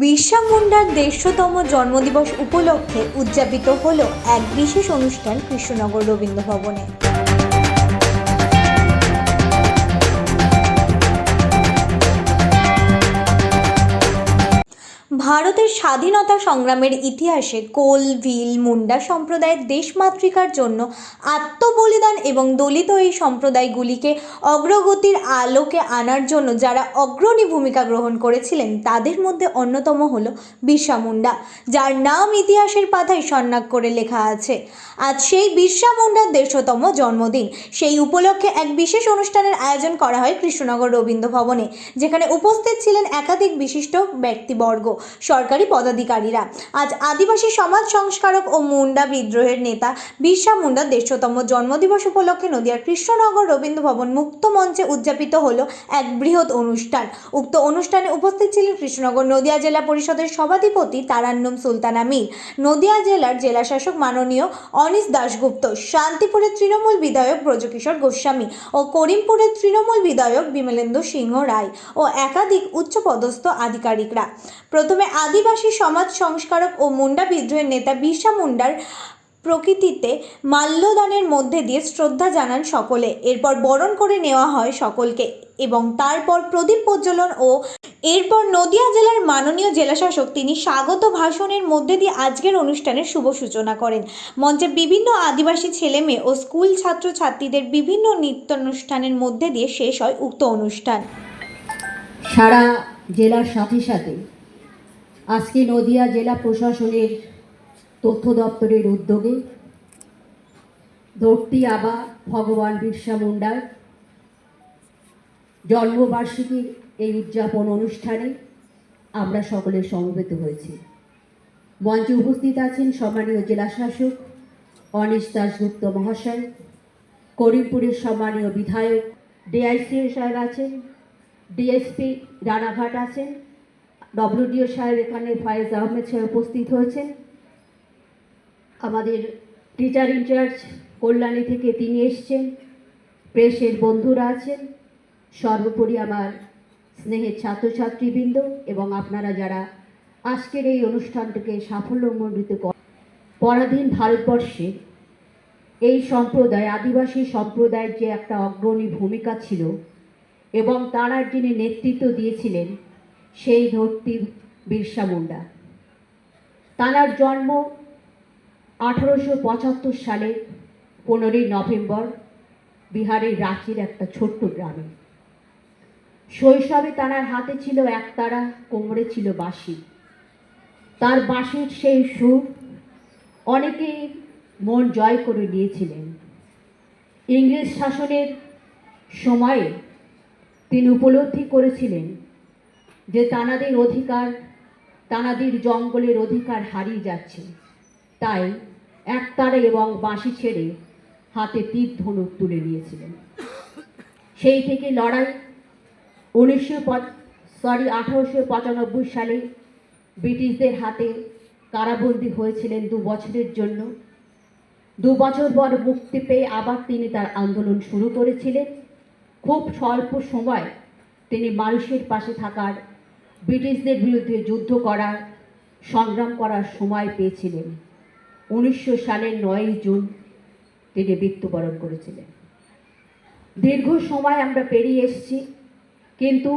বিরসা মুন্ডার দেড়শোতম জন্মদিবস উপলক্ষে উদযাপিত হল এক বিশেষ অনুষ্ঠান কৃষ্ণনগর রবীন্দ্র ভবনে। ভারতের স্বাধীনতা সংগ্রামের ইতিহাসে কোল, ভিল, মুন্ডা সম্প্রদায়ের দেশমাতৃকার জন্য আত্মবলিদান এবং দলিত এই সম্প্রদায়গুলিকে অগ্রগতির আলোকে আনার জন্য যারা অগ্রণী ভূমিকা গ্রহণ করেছিলেন, তাদের মধ্যে অন্যতম হল বিরসা মুন্ডা, যার নাম ইতিহাসের পাতায় স্বর্ণাক করে লেখা আছে। আজ সেই বিরসা মুন্ডার দেড়শোতম জন্মদিন। সেই উপলক্ষে এক বিশেষ অনুষ্ঠানের আয়োজন করা হয় কৃষ্ণনগর রবীন্দ্র ভবনে, যেখানে উপস্থিত ছিলেন একাধিক বিশিষ্ট ব্যক্তিবর্গ। সরকারি পদাধিকারীরা। আজ আদিবাসী সমাজ সংস্কারক ও মুন্ডা বিদ্রোহের নেতা বিরসা মুন্ডার দেড়শোতম জন্মদিবস উপলক্ষে নদিয়ার কৃষ্ণনগর রবীন্দ্র ভবন মুক্ত মঞ্চে উদযাপিত হলো এক বৃহৎ অনুষ্ঠান। উক্ত অনুষ্ঠানে উপস্থিত ছিলেন কৃষ্ণনগর নদিয়া জেলা পরিষদের সভাধিপতি তারান্নম সুলতানা মীর, নদিয়া জেলার জেলাশাসক মাননীয় অনিস দাশগুপ্ত, শান্তিপুরের তৃণমূল বিধায়ক ব্রজকিশোর গোস্বামী ও করিমপুরের তৃণমূল বিধায়ক বিমলেন্দু সিংহ রায় ও একাধিক উচ্চপদস্থ আধিকারিকরা। প্রথমে আদিবাসী সমাজ সংস্কারক ও মুন্ডা বিদ্রোহের নেতা বিরসা মুন্ডার প্রকৃতিতে মাল্যদানের মধ্যে দিয়ে শ্রদ্ধা জানান সকলে। এরপর বরণ করে নেওয়া হয় সকলকে এবং তারপর প্রদীপ প্রজ্বলন ও এরপর নদিয়া জেলার মাননীয় জেলাশাসক তিনি স্বাগত ভাষণের মধ্যে দিয়ে আজকের অনুষ্ঠানের শুভ সূচনা করেন। মঞ্চে বিভিন্ন আদিবাসী ছেলে মেয়ে ও স্কুল ছাত্রছাত্রীদের বিভিন্ন নৃত্যানুষ্ঠানের মধ্যে দিয়ে শেষ হয় উক্ত অনুষ্ঠান। সারা জেলার সাথে সাথে আজকে নদিয়া জেলা প্রশাসনের তথ্য দপ্তরের উদ্যোগে ধরতি আবা ভগবান বিরসা মুন্ডার জন্মবার্ষিকীর এই উদযাপন অনুষ্ঠানে আমরা সকলে সমবেত হয়েছি। মঞ্চে উপস্থিত আছেন সম্মানীয় জেলাশাসক অনিশ দাসগুপ্ত মহাশয়, করিমপুরের সম্মানীয় বিধায়ক ডিআইসি সাহেব আছেন, ডিএসপি রানাঘাট আছেন ডব্লিউডিও সাহেব এখানে ফায়েজ আহমেদ সাহেব উপস্থিত হয়েছেন। আমাদের টিচার ইনচার্জ কল্যাণী থেকে তিনি এসছেন। প্রেসের বন্ধুরা আছেন। সর্বোপরি আমার স্নেহের ছাত্রছাত্রীবৃন্দ এবং আপনারা যারা আজকের এই অনুষ্ঠানটিকে সাফল্যমণ্ডিত পরাধীন ভারতবর্ষে এই সম্প্রদায়, আদিবাসী সম্প্রদায়ের যে একটা অগ্রণী ভূমিকা ছিল এবং তারা যিনি নেতৃত্ব দিয়েছিলেন সেই ধরতি বিরসা মুন্ডা। তাঁর জন্ম আঠারোশো পঁচাত্তর সালে পনেরোই নভেম্বর বিহারের রাঁচির একটা ছোট্ট গ্রামে। শৈশবে তাঁর হাতে ছিল একতারা, কোমরে ছিল বাঁশি। তার বাঁশির সেই সুর অনেকেই মন জয় করে নিয়েছিলেন। ইংরেজ শাসনের সময়ে তিনি উপলব্ধি করেছিলেন যে তানাদের অধিকার, তানাদের জঙ্গলের অধিকার হারিয়ে যাচ্ছে। তাই একতারে এবং বাঁশি ছেড়ে হাতে তীর ধনুক তুলে নিয়েছিলেন। সেই থেকে লড়াই উনিশশো সরি আঠারোশো পঁচানব্বই সালে ব্রিটিশদের হাতে কারাবন্দী হয়েছিলেন দু বছরের জন্য। দু বছর পর মুক্তি পেয়ে আবার তিনি তার আন্দোলন শুরু করেছিলেন। খুব স্বল্প সময় তিনি মানুষের পাশে থাকার ব্রিটিশদের বিরুদ্ধে যুদ্ধ করার, সংগ্রাম করার সময় পেয়েছিলেন। উনিশশো সালের নয়ই জুন তিনি মৃত্যুবরণ করেছিলেন। দীর্ঘ সময় আমরা পেরিয়ে এসেছি, কিন্তু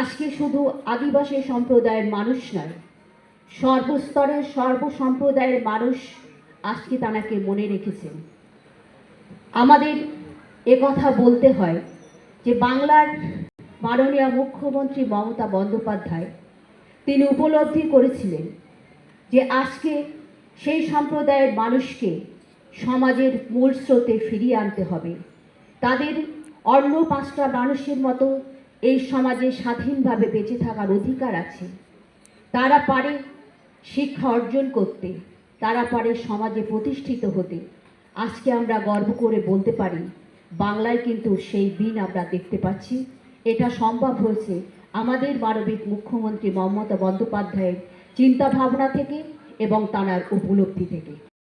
আজকে শুধু আদিবাসী সম্প্রদায়ের মানুষ নয়, সর্বস্তরের সর্ব সম্প্রদায়ের মানুষ আজকে তানাকে মনে রেখেছেন। আমাদের কথা বলতে হয় যে বাংলার মাননীয় মুখ্যমন্ত্রী মমতা বন্দ্যোপাধ্যায়, তিনি উপলব্ধি করেছিলেন যে আজকে সেই সম্প্রদায়ের মানুষকে সমাজের মূল স্রোতে ফিরিয়ে আনতে হবে। তাদের অন্য পাঁচটা মানুষের মতো এই সমাজে স্বাধীনভাবে বেঁচে থাকার অধিকার আছে। তারা পারে শিক্ষা অর্জন করতে, তারা পারে সমাজে প্রতিষ্ঠিত হতে। আজকে আমরা গর্ব করে বলতে পারি, বাংলায় কিন্তু সেই দিন আমরা দেখতে পাচ্ছি। এটা সম্ভব হয়েছে। আমাদের মানবিক মুখ্যমন্ত্রী মমতা বন্দ্যোপাধ্যায়ের চিন্তাভাবনা থেকে এবং তাঁর উপলব্ধি থেকে।